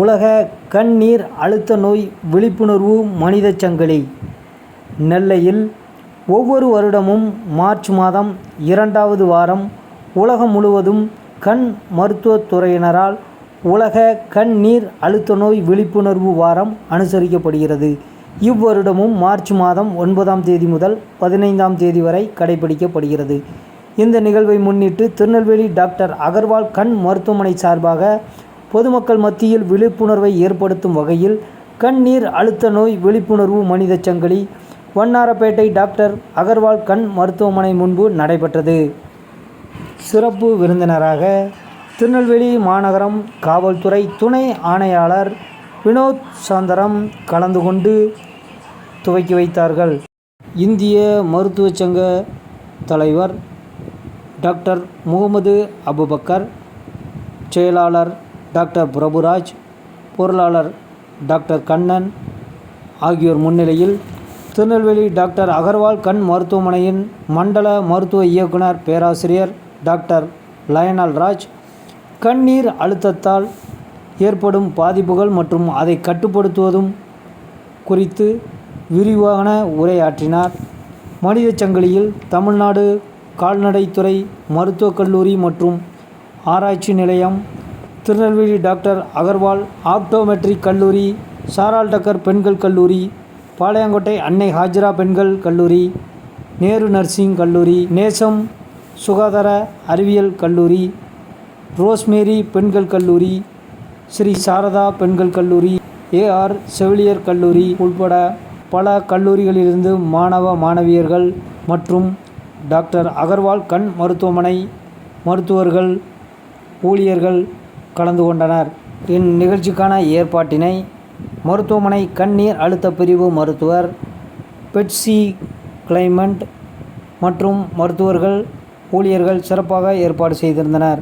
உலக கண்ணீர் அழுத்த நோய் விழிப்புணர்வு மனிதச் சங்கிலி. நெல்லையில் ஒவ்வொரு வருடமும் மார்ச் மாதம் இரண்டாவது வாரம் உலகம் முழுவதும் கண் மருத்துவத்துறையினரால் உலக உலக கண்ணீர் அழுத்த நோய் விழிப்புணர்வு வாரம் அனுசரிக்கப்படுகிறது. இவ்வருடமும் மார்ச் மாதம் ஒன்பதாம் தேதி முதல் பதினைந்தாம் தேதி வரை கடைபிடிக்கப்படுகிறது. இந்த நிகழ்வை முன்னிட்டு திருநெல்வேலி டாக்டர் அகர்வால் கண் மருத்துவமனை சார்பாக பொதுமக்கள் மத்தியில் விழிப்புணர்வை ஏற்படுத்தும் வகையில் கண்ணீர் அழுத்த நோய் விழிப்புணர்வு மனிதச் சங்கிலி வண்ணாரப்பேட்டை டாக்டர் அகர்வால் கண் மருத்துவமனை முன்பு நடைபெற்றது. சிறப்பு விருந்தினராக திருநெல்வேலி மாநகரம் காவல்துறை துணை ஆணையாளர் வினோத் சாந்தரம் கலந்து கொண்டு துவக்கி வைத்தார்கள். இந்திய மருத்துவச் சங்க தலைவர் டாக்டர் முகமது அபுபக்கர் செயலாளர் டாக்டர் பிரபுராஜ் பொருளாளர் டாக்டர் கண்ணன் ஆகியோர் முன்னிலையில் திருநெல்வேலி டாக்டர் அகர்வால் கண் மருத்துவமனையின் மண்டல மருத்துவ இயக்குனர் பேராசிரியர் டாக்டர் லயனல் ராஜ் கண்ணீர் அழுத்தத்தால் ஏற்படும் பாதிப்புகள் மற்றும் அதை கட்டுப்படுத்துவதும் குறித்து விரிவான உரையாற்றினார். மனிதச் சங்கிலியில் தமிழ்நாடு கால்நடைத்துறை மருத்துவக் கல்லூரி மற்றும் ஆராய்ச்சி நிலையம் திருநெல்வேலி டாக்டர் அகர்வால் ஆப்டோமெட்ரிக் கல்லூரி சாரால் டக்கர் பெண்கள் கல்லூரி பாளையங்கோட்டை அன்னை ஹாஜிரா பெண்கள் கல்லூரி நேரு நர்சிங் கல்லூரி நேசம் சுகாதார அறிவியல் கல்லூரி ரோஸ்மேரி பெண்கள் கல்லூரி ஸ்ரீ சாரதா பெண்கள் கல்லூரி ஏஆர் செவிலியர் கல்லூரி உள்பட பல கல்லூரிகளிலிருந்து மாணவ மாணவியர்கள் மற்றும் டாக்டர் அகர்வால் கண் மருத்துவமனை மருத்துவர்கள் ஊழியர்கள் கலந்து கொண்டனர். இந்நிகழ்ச்சிக்கான ஏற்பாட்டினை மருத்துவமனை கண்ணீர் அழுத்த பிரிவு மருத்துவர் பெட்சி கிளைமண்ட் மற்றும் மருத்துவர்கள் ஊழியர்கள் சிறப்பாக ஏற்பாடு செய்திருந்தனர்.